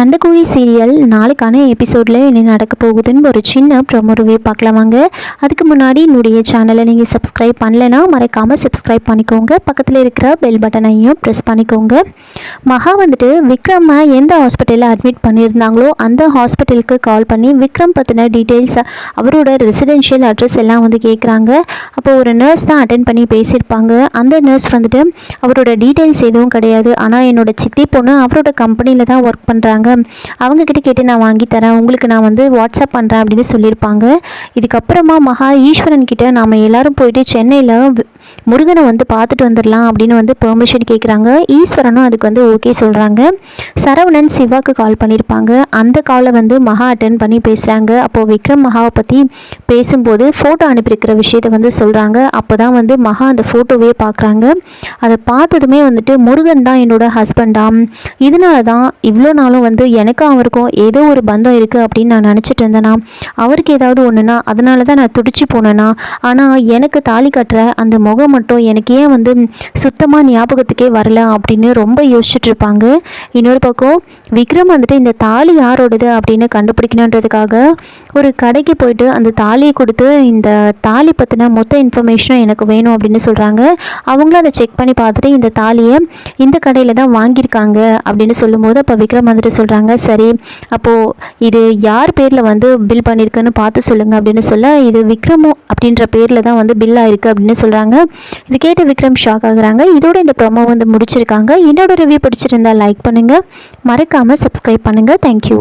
சண்டைக்குழி serial நாளைக்கான எபிசோடில் என்ன நடக்க போகுதுன்னு ஒரு சின்ன ப்ரொமோ ரிவ்யூ பார்க்கலாமாங்க அதுக்கு முன்னாடி என்னுடைய சேனலை நீங்கள் சப்ஸ்கிரைப் பண்ணலைன்னா மறக்காமல் சப்ஸ்கிரைப் பண்ணிக்கோங்க. பக்கத்தில் இருக்கிற பெல் பட்டனையும் ப்ரெஸ் பண்ணிக்கோங்க. மகா வந்துட்டு விக்ரமை எந்த ஹாஸ்பிட்டலில் அட்மிட் பண்ணியிருந்தாங்களோ அந்த ஹாஸ்பிட்டலுக்கு கால் பண்ணி விக்ரம் பற்றின டீட்டெயில்ஸ் அவரோட ரெசிடென்ஷியல் அட்ரஸ் எல்லாம் வந்து கேட்குறாங்க அப்போ ஒரு நர்ஸ் தான் அட்டன் பண்ணி பேசியிருப்பாங்க. அந்த நர்ஸ் வந்துட்டு அவரோட டீட்டெயில்ஸ் எதுவும் கிடையாது. ஆனால் என்னோட சித்தி பொண்ணு அவரோட கம்பெனியில் தான் ஒர்க் பண்ணுறாங்க அவங்கக்கிட்ட கேட்டு நான் வாங்கி தரேன். உங்களுக்கு நான் வந்து வாட்ஸ்அப் பண்ணுறேன் அப்படின்னு சொல்லியிருப்பாங்க. இதுக்கப்புறமா மகா ஈஸ்வரன் கிட்ட நாம் எல்லாரும் போயிட்டு சென்னையில் முருகனை வந்து பார்த்துட்டு வந்துடலாம் அப்படின்னு வந்து பெர்மிஷன் கேட்குறாங்க ஈஸ்வரனும் அதுக்கு வந்து ஓகே சொல்கிறாங்க சரவணன் சிவாக்கு கால் பண்ணியிருப்பாங்க அந்த காலை வந்து மகா அட்டன் பண்ணி பேசுகிறாங்க அப்போது விக்ரம் மகாவை பற்றி பேசும்போது ஃபோட்டோ அனுப்பியிருக்கிற விஷயத்த வந்து சொல்கிறாங்க அப்போ தான் வந்து மகா அந்த ஃபோட்டோவே பார்க்குறாங்க அதை பார்த்ததுமே வந்துட்டு முருகன் தான் என்னோட ஹஸ்பண்டாம் இதனால தான் இவ்வளோ நாளும் வந்து எனக்கும் அவருக்கும் ஏதோ ஒரு பந்தம் இருக்குது அப்படின்னு நான் நினச்சிட்டு இருந்தேனா. அவருக்கு ஏதாவது ஒன்றுனா அதனால தான் நான் துடிச்சு போனேன்னா ஆனால் எனக்கு தாலி கட்டுற அந்த முகம் மட்டும் எனக்கு ஏன் வந்து சுத்தமாக ஞாபகத்துக்கே வரல அப்படின்னு ரொம்ப யோசிச்சுட்டு இருப்பாங்க. இன்னொரு பக்கம் விக்ரம் வந்துட்டு இந்த தாலி யாரோடது அப்படின்னு கண்டுபிடிக்கணுன்றதுக்காக ஒரு கடைக்கு போயிட்டு அந்த தாலியை கொடுத்து இந்த தாலி பற்றின மொத்த இன்ஃபர்மேஷனும் எனக்கு வேணும் அப்படின்னு சொல்கிறாங்க அவங்களும் அதை செக் பண்ணி பார்த்துட்டு இந்த தாலியை இந்த கடையில் தான் வாங்கியிருக்காங்க அப்படின்னு சொல்லும்போது அப்போ விக்ரம் வந்துட்டு சொல்கிறாங்க சரி அப்போது இது யார் பேரில் வந்து பில் பண்ணியிருக்குன்னு பார்த்து சொல்லுங்கள் அப்படின்னு சொல்ல இது விக்ரமு அப்படின்ற பேரில் தான் வந்து பில் ஆயிருக்கு அப்படின்னு சொல்கிறாங்க இது கேட்டு விக்ரம் ஷாக் ஆகுறாங்க. இதோட இந்த ப்ரோமோ வந்து முடிச்சிருக்காங்க. என்னோட ரிவ்யூ பிடிச்சிருந்தா லைக் பண்ணுங்கள் மறக்காமல் சப்ஸ்கிரைப் பண்ணுங்கள் தேங்க்யூ